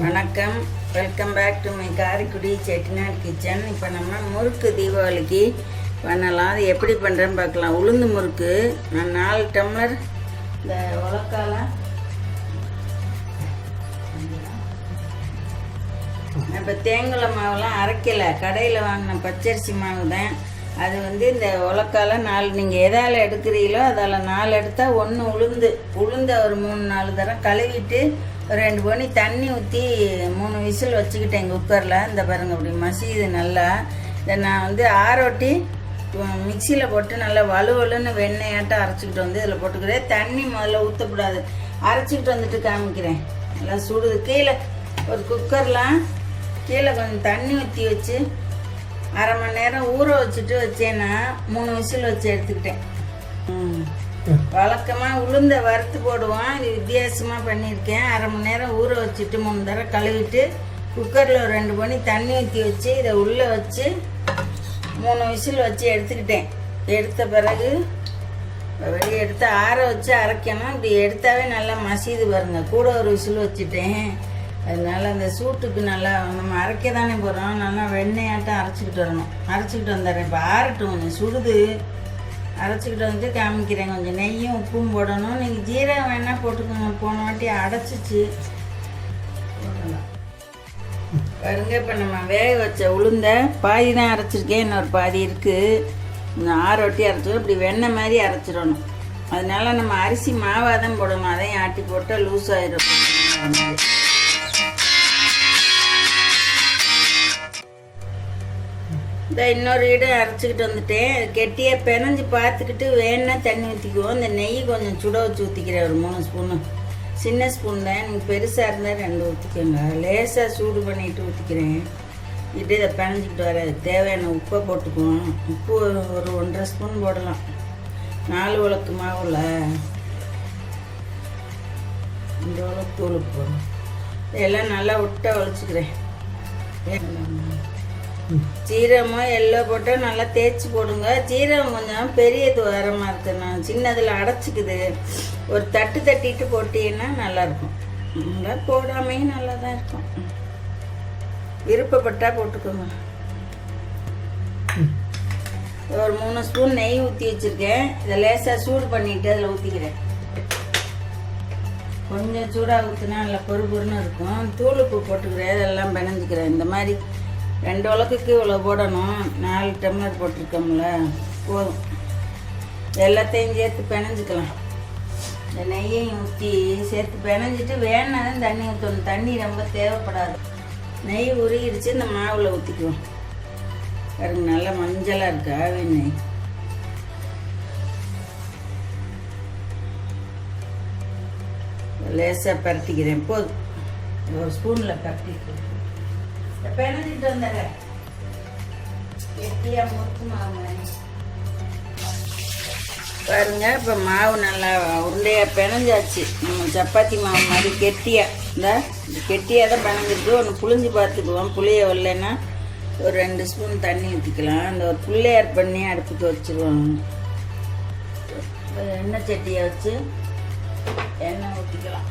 வணக்கம். Welcome back to my Karaikudi Chettinad kitchen இப்போ நம்ம முறுக்கு தீபாவளிக்கு பண்ணலாம். அது எப்படி பண்ணுறேன்னு பார்க்கலாம். உளுந்து முறுக்கு. நான் நாலு டம்ளர் இந்த உலக்கால. இப்போ தேங்காய் மாவுலாம் அரைக்கலை. கடையில் வாங்கின பச்சரிசி மாவு தான். அது வந்து இந்த உலக்கால நாலு நீங்கள் எதால் எடுக்கிறீங்களோ அதால் நாலு எடுத்தால் ஒன்று உளுந்து. உளுந்த ஒரு மூணு நாலு தரம் கழுவிட்டு ரெண்டு பொனி தண்ணி ஊற்றி மூணு விசில் வச்சுக்கிட்டேன் குக்கரில். இந்த பாருங்க அப்படி மசியுது நல்லா. இதை நான் வந்து ஆரோட்டி மிக்சியில் போட்டு நல்லா வலுவலுன்னு வெண்ணெயாட்டம் அரைச்சிக்கிட்டு வந்து இதில் போட்டுக்கிறேன். தண்ணி முதல்ல ஊற்றக்கூடாது அரைச்சிக்கிட்டு வந்துட்டு காமிக்கிறேன். நல்லா சுடுது. கீழே ஒரு குக்கர்லாம் கீழே கொஞ்சம் தண்ணி ஊற்றி வச்சு அரை மணி நேரம் ஊற வச்சுட்டு வச்சேன்னா மூணு விசில் வச்சு எடுத்துக்கிட்டேன். வழக்கமாக உளுந்த வறுத்து போடுவோம். இது வித்தியாசமாக பண்ணியிருக்கேன். அரை மணி நேரம் ஊற வச்சுட்டு மூணு தடவை கழுவிட்டு குக்கரில் ஒரு ரெண்டு மணி தண்ணி ஊற்றி வச்சு இதை உள்ளே வச்சு மூணு விசில் வச்சு எடுத்துக்கிட்டேன். எடுத்த பிறகு வெளியே எடுத்து ஆற வச்சு அரைக்கணும். இப்படி எடுத்தாவே நல்லா மசிது பாருங்க. கூட ஒரு விசில் வச்சுட்டேன். அதனால அந்த சூட்டுக்கு நல்லா நம்ம அரைக்க தானே போகிறோம் நல்லா வெண்ணெயாட்டம் அரைச்சிக்கிட்டு வரணும். அரைச்சிக்கிட்டு வந்துடுறேன் இப்போ ஆறட்டும். கொஞ்சம் சுடுது. அரைச்சிக்கிட்டு வந்து காமிக்கிறேன். கொஞ்சம் நெய்யும் உப்பும் போடணும். நீங்கள் ஜீரகம் வேணால் போட்டுக்கோங்க. போன வாட்டி அடைச்சிச்சு பாருங்க இப்போ நம்ம வேக வச்ச உளுந்த பாதி தான் அரைச்சிருக்கேன். இன்னொரு பாதி இருக்குது இந்த ஆறு ஒட்டி அரைச்சிடும் இப்படி வெண்ணெய் மாதிரி அரைச்சிடணும். அதனால நம்ம அரிசி மாவாக தான் போடணும். அதையும் ஆட்டி போட்டால் லூஸ் ஆகிடும் இந்த இன்னொரு இடம் அரைச்சிக்கிட்டு வந்துட்டேன். கெட்டியாக பிணைஞ்சு பார்த்துக்கிட்டு வேணா தண்ணி ஊற்றிக்குவோம் இந்த நெய் கொஞ்சம் சுட வச்சு ஊற்றிக்கிறேன் ஒரு மூணு ஸ்பூனு. சின்ன ஸ்பூன் தான். நீங்கள் பெருசாக இருந்தால் ரெண்டு ஊற்றிக்கோங்க லேசாக சூடு பண்ணிட்டு ஊற்றிக்கிறேன் இது இதை பிணைஞ்சிக்கிட்டு வர தேவையான உப்பை போட்டுக்குவோம். உப்பு ஒரு ஒன்றரை ஸ்பூன் போடலாம். நாலு உலக்கு மாவுல. இந்த உலக்கு தூள் போடும் இதெல்லாம் நல்லா விட்டா ஒழிச்சிக்கிறேன். சீரகமும் எல்லோ போட்டு நல்லா தேய்ச்சி போடுங்க. சீரகம் கொஞ்சம் பெரிய துவாரமாக இருக்கு. நான் சின்னதில் அடைச்சிக்குது. ஒரு தட்டு தட்டிட்டு போட்டீங்கன்னா நல்லாயிருக்கும். நல்லா போடாமையும் நல்லா தான் இருக்கும். விருப்பப்பட்டால் போட்டுக்கோங்க. ஒரு மூணு ஸ்பூன் நெய் ஊற்றி வச்சுருக்கேன். இதை லேசாக சூடு பண்ணிவிட்டு அதில் ஊற்றிக்கிறேன் கொஞ்சம் சூடாக ஊற்றினா நல்லா பொறு பொறுன்னு இருக்கும். தூளுப்பு போட்டுக்கிறேன். இதெல்லாம் பிணைஞ்சிக்கிறேன். இந்த மாதிரி ரெண்டு உலக்குக்கு இவ்வளோ போடணும். நாலு டம்ளர் போட்டிருக்கோம்ல. போதும். எல்லாத்தையும் சேர்த்து பிணைஞ்சிக்கலாம். இந்த நெய்யையும் ஊற்றி சேர்த்து பிணைஞ்சிட்டு வேணாலும் தண்ணி ஊற்றணும் தண்ணி ரொம்ப தேவைப்படாது. நெய் உருகிடுச்சு இந்த மாவில் ஊற்றிக்குவோம் பாருங்க நல்லா மஞ்சளாக இருக்கு ஆவி நெய். லேசாக பரட்டிக்கிறேன். போதும். ஒரு ஸ்பூனில் பரட்டிக்கிறேன். பிணைஞ்சிட்டு வந்துடுறேன் கெட்டியாக முத்து மாவு பாருங்க இப்போ மாவு நல்லா உருண்டையாக பிணைஞ்சாச்சு. நம்ம சப்பாத்தி மாவு மாதிரி கெட்டியாக இந்த கெட்டியாக தான் பிணைஞ்சிருக்கு. ஒன்று புளிஞ்சு பார்த்துக்குவோம். புளிய வரலன்னா ஒரு ரெண்டு ஸ்பூன் தண்ணி ஊற்றிக்கலாம் அந்த ஒரு புள்ளையார் பண்ணி அடுப்புக்கு வச்சுருவோம். எண்ணெய் சட்டியை வச்சு எண்ணெய் ஊற்றிக்கலாம்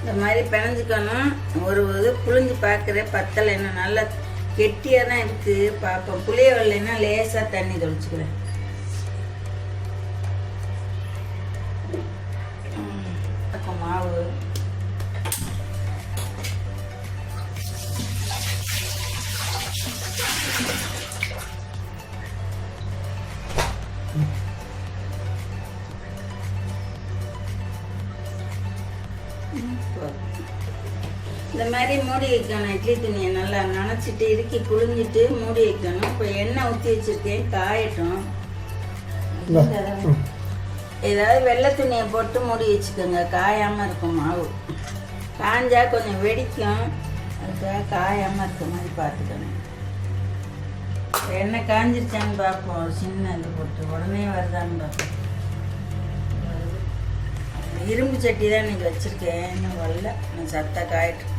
இந்த மாதிரி பிணைஞ்சிக்கணும். ஒரு இது புளிஞ்சு பார்க்குறேன் பத்தலை என்ன நல்லா கெட்டியாக தான் இருக்குது பார்ப்போம் புளிய வரலைன்னா லேசாக தண்ணி தொளிச்சுக்கிறேன். மாதிரி மூடி வைக்கணும். இட்லி துணியை நல்லா நனைச்சிட்டு இறுக்கி புழிஞ்சிட்டு மூடி வைக்கணும். இப்போ எண்ணெய் ஊற்றி வச்சிருக்கேன் காயட்டும். ஏதாவது வெள்ளை துணியை போட்டு மூடி வச்சுக்கோங்க. காயாமல் இருக்கும் மாவு. காஞ்சா கொஞ்சம் வெடிக்கும். அதுக்காக காயாமல் இருக்க மாதிரி பார்த்துக்கணும் எண்ணெய் காஞ்சிருச்சான்னு பார்ப்போம். சின்ன இது போட்டு. உடனே வருதான்னு பார்ப்போம். இரும்பு சட்டி தான் இன்னைக்கு வச்சுருக்கேன். இன்னும் வரல. நான் சத்தா காயிட்டு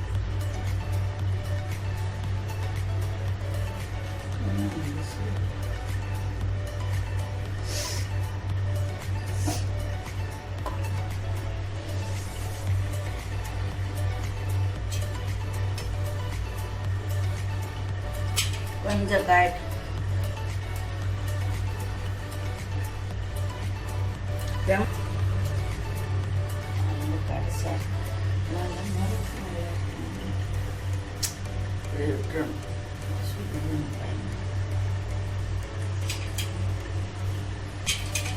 பயமா.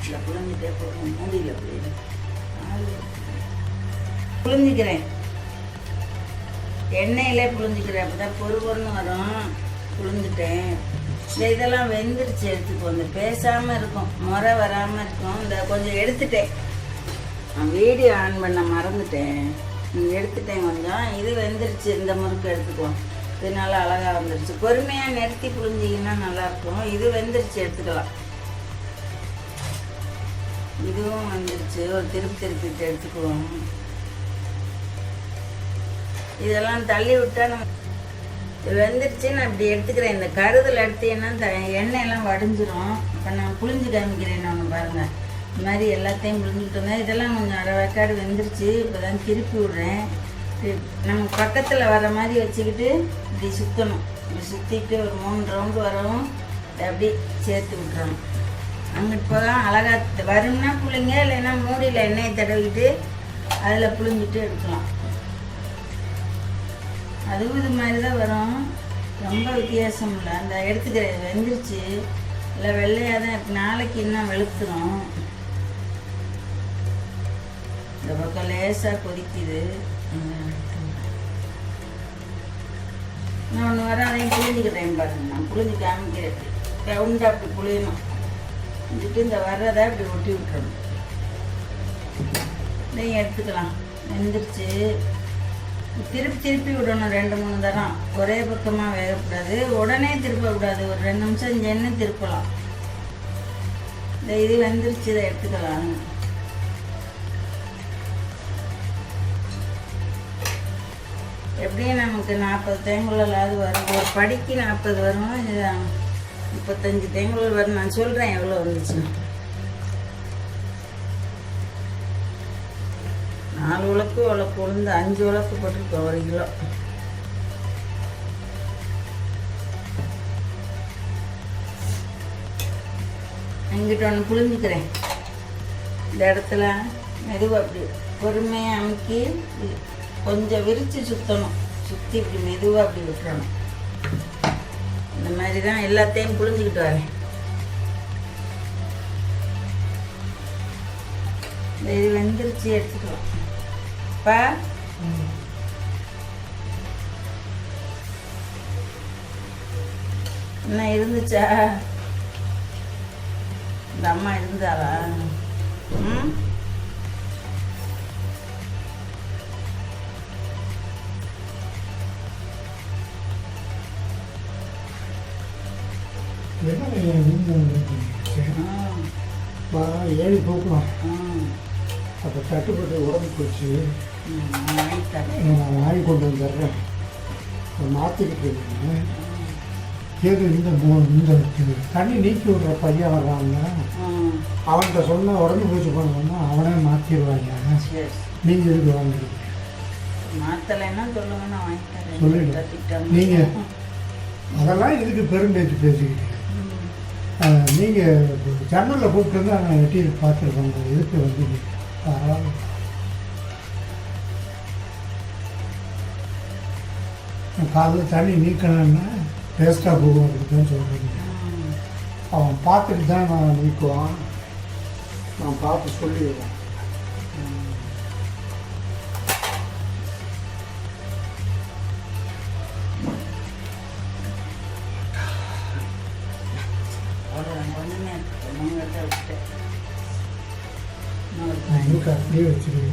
இல்லை புழிஞ்சிட்டே போகணும் மூடியில் அப்படி ஆளு. புழிஞ்சிக்கிறேன் எண்ணெயிலே புழிஞ்சிக்கிறேன் அப்போ தான் பொறு பொறுன்னு வரும் புழிஞ்சிட்டேன் இந்த இதெல்லாம் வெந்துருச்சு எடுத்துக்கோ. இந்த பேசாமல் இருக்கும். முறை வராமல் இருக்கும். இந்த கொஞ்சம் எடுத்துட்டேன். நான் வீடியோ ஆன் பண்ண மறந்துட்டேன். எடுத்துட்டேன் கொஞ்சம். இது வெந்துருச்சு. இந்த முறுக்கு எடுத்துக்குவோம் நல்லா அழகாக வந்துருச்சு. பொறுமையாக நிறுத்தி புழிஞ்சிங்கன்னா நல்லாயிருக்கும். இது வெந்துருச்சு எடுத்துக்கலாம். இதுவும் வந்துருச்சு. ஒரு திருப்பி திருப்பி எடுத்துக்குவோம். இதெல்லாம் தள்ளி விட்டா நம்ம வெந்துருச்சு நான் இப்படி எடுத்துக்கிறேன். இந்த கருதல் எடுத்தீங்கன்னா த எண்ணெயெல்லாம் வடிஞ்சிரும். இப்போ நான் புளிஞ்சு காமிக்கிறேன் நான் பாருங்கள் இந்த மாதிரி எல்லாத்தையும் புளிஞ்சுக்கிட்டு இருந்தேன் இதெல்லாம் கொஞ்சம் அரை வேக்காடு வெந்துருச்சு. இப்போ தான் திருப்பி விடுறேன். நம்ம பக்கத்தில் வர மாதிரி வச்சுக்கிட்டு இப்படி சுற்றணும் இப்படி சுற்றிட்டு ஒரு மூணு ரவுண்டு வரவும் அப்படி சேர்த்து விட்றோம் அங்கிட்டு போகலாம் அழகா வரும்னா புளிங்க இல்லைன்னா மூடியில் எண்ணெயை தடவிட்டு அதில் புளிஞ்சிட்டு எடுக்கலாம். அதுவும் இது மாதிரி தான் வரும். ரொம்ப வித்தியாசம் இல்லை. அந்த எடுத்துக்கிற வெந்துருச்சு. இல்லை வெள்ளையாக தான் நாளைக்கு இன்னும் வெளுத்துரும்? இந்த பக்கம் லேசாக கொதிக்குது. நான் ஒன்று வர அதையும் புளிஞ்சுக்கிறேன் பாருங்க. நான் புளிஞ்சு காமிக்கிறேன். ரவுண்டாக அப்படி புளியணும் புளிஞ்சிட்டு இந்த வர்றதை அப்படி ஒட்டி விட்டுறணும். இதையும் எடுத்துக்கலாம். வெந்துருச்சு. திருப்பி திருப்பி விடணும் ரெண்டு மூணு தரம். ஒரே பக்கமாக வேகக்கூடாது. உடனே திருப்பக்கூடாது. ஒரு ரெண்டு நிமிஷம் சென்று திருப்பலாம். இந்த இது வெந்துருச்சு இதை எடுத்துக்கலாம். எப்படியும் நமக்கு நாற்பது தேங்குள்ளாவது வரும். ஒரு படிக்கு நாற்பது வரும்? முப்பத்தஞ்சு தேங்குழல் வரும். நான் சொல்கிறேன் எவ்வளோ வந்துச்சுன்னு. நாலு உலக்கு உலக்கு உளுந்து அஞ்சு உலக்கு போட்டிருக்கோம் ஒரு கிலோ. இங்கிட்ட ஒன்று புழிஞ்சுக்கிறேன். இந்த இடத்துல மெதுவாக அப்படி பொறுமையாக அமுக்கி கொஞ்சம் விரித்து சுற்றணும் சுற்றி இப்படி மெதுவாக அப்படி விட்டுறணும். இந்த மாதிரி தான் எல்லாத்தையும் புழிஞ்சிக்கிட்டு வரேன். இது வெந்துருச்சு எடுத்துக்கலாம். பா என்ன இருந்துச்சா? இந்த அம்மா இருந்தாரா ம்? ஏழு தூக்கலாம் ம், அப்போ தட்டுப்பட்டு உடம்பு போச்சு. நான் வாங்கி கொண்டு வந்துடுறேன் மாற்றிக்கிட்டு இருக்கேன் ஏது இந்த இந்த தண்ணி நீக்கி விடுற பையன் வர்றாங்க அவன்கிட்ட சொன்ன உடம்பு பூச்சி பண்ணணும்னா அவனே மாற்றிடுவாங்க நீங்கள் எதுக்கு வாங்குறீங்க? மாத்தலைன்னா சொல்லுங்க நான் வாங்கி தரேன். சொல்லிடு. திட்டம். நீங்கள் அதெல்லாம் இதுக்கு பெரும்பேச்சு பேசிக்கிட்டு? ம், நீங்கள் ஜன்னலில் கூப்பிட்டு நான் வெட்டி பார்த்துருக்கோங்க எதுக்கு வந்து பரவாயில்ல. காலையில் தண்ணி நீக்கணும்னா வேஸ்ட்டாக போகும் தான் சொல்கிறீங்க. அவன் பார்த்துட்டு தான் நான் நீக்குவான். நான் பார்த்து சொல்லிடுவேன். இதுக்கு அப்படியே வச்சுருவேன்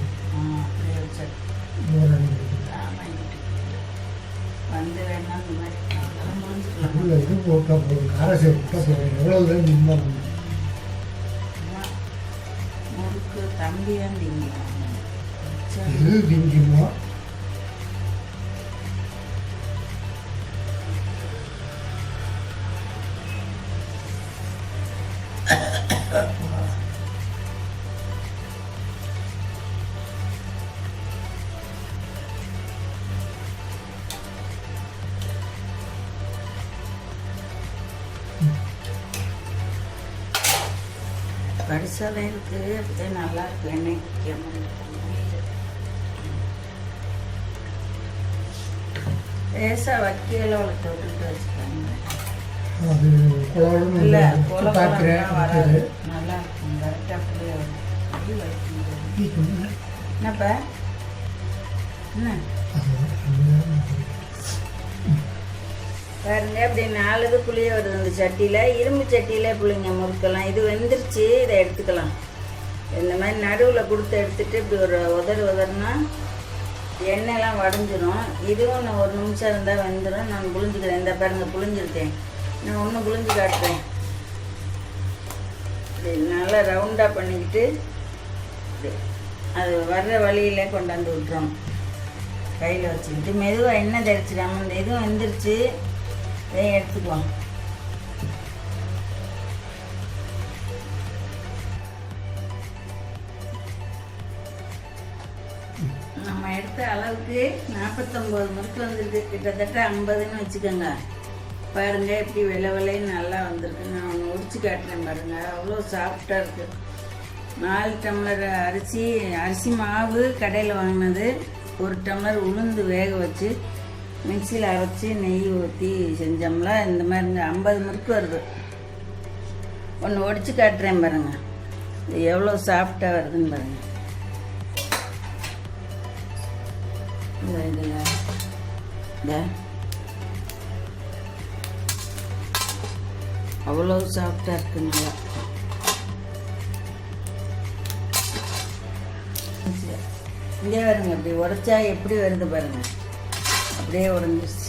பக்கத்தில் இது போட்டால் போதும் காரசை போட்டால் போதும் எவ்வளோ தான் நிம்மதி இது திங்குமா Uh-oh. தான் திங்கிறான் எது திங்குமோ பரிசாலம் இருக்கு அப்படியே நல்லா இருக்கு எண்ணெய் குடிக்காம லேசா வக்கியில வளர்த்து விட்டுட்டு வச்சுக்காங்க குழம்பு வராது. நல்லா இருக்கும் கரெக்டாக அப்படியே என்னப்பா? என்ன? பாருங்க அப்படி நாலுது புளிய வருது இந்த சட்டியில். இரும்பு சட்டியில் புளிங்க முறுக்கலாம் இது வெந்துருச்சு இதை எடுத்துக்கலாம். இந்த மாதிரி நடுவில் கொடுத்து எடுத்துட்டு இப்படி ஒரு உதறு உதறுனா எண்ணெய்லாம் வடைஞ்சிரும். இதுவும் நான் ஒரு நிமிஷம் இருந்தால் வெந்துடும் நான் புளிஞ்சுக்கிறேன் இந்த பாருங்க புளிஞ்சிருக்கேன் நான் ஒன்று புளிஞ்சு காட்டுறேன். இப்படி நல்லா ரவுண்டாக பண்ணிக்கிட்டு அது வர்ற வழியிலே கொண்டாந்து விட்டுறோம். கையில் வச்சுக்கிட்டு. மெதுவாக எண்ணெய் தெரிச்சிடாம இந்த இதுவும் வெந்துருச்சு. இதை எடுத்துக்குவோம் நம்ம எடுத்த அளவுக்கு நாற்பத்தொம்போது முறுக்கு வந்திருக்கு. கிட்டத்தட்ட ஐம்பதுன்னு வச்சுக்கோங்க. பாருங்க எப்படி விலை விலைன்னு நல்லா வந்திருக்கு நான் ஒன்று உடிச்சு காட்டுறேன் பாருங்க. அவ்வளோ சாஃப்டாக இருக்கு. நாலு டம்ளர் அரிசி அரிசி மாவு கடையில் வாங்கினது. ஒரு டம்ளர் உளுந்து வேக வச்சு மிக்சியில் அரைச்சி நெய் ஊற்றி செஞ்சோம்ல இந்த மாதிரிங்க ஐம்பது முறுக்கு வருது. ஒன்று ஒடிச்சு காட்டுறேன் பாருங்கள் இது எவ்வளோ சாஃப்டாக வருதுன்னு பாருங்கள் இதில் இந்த அவ்வளோ சாஃப்டாக இருக்குங்களா இங்கே வருங்க இப்படி உடைச்சா எப்படி வருது பாருங்கள் அப்படியே உடஞ்சிருச்சு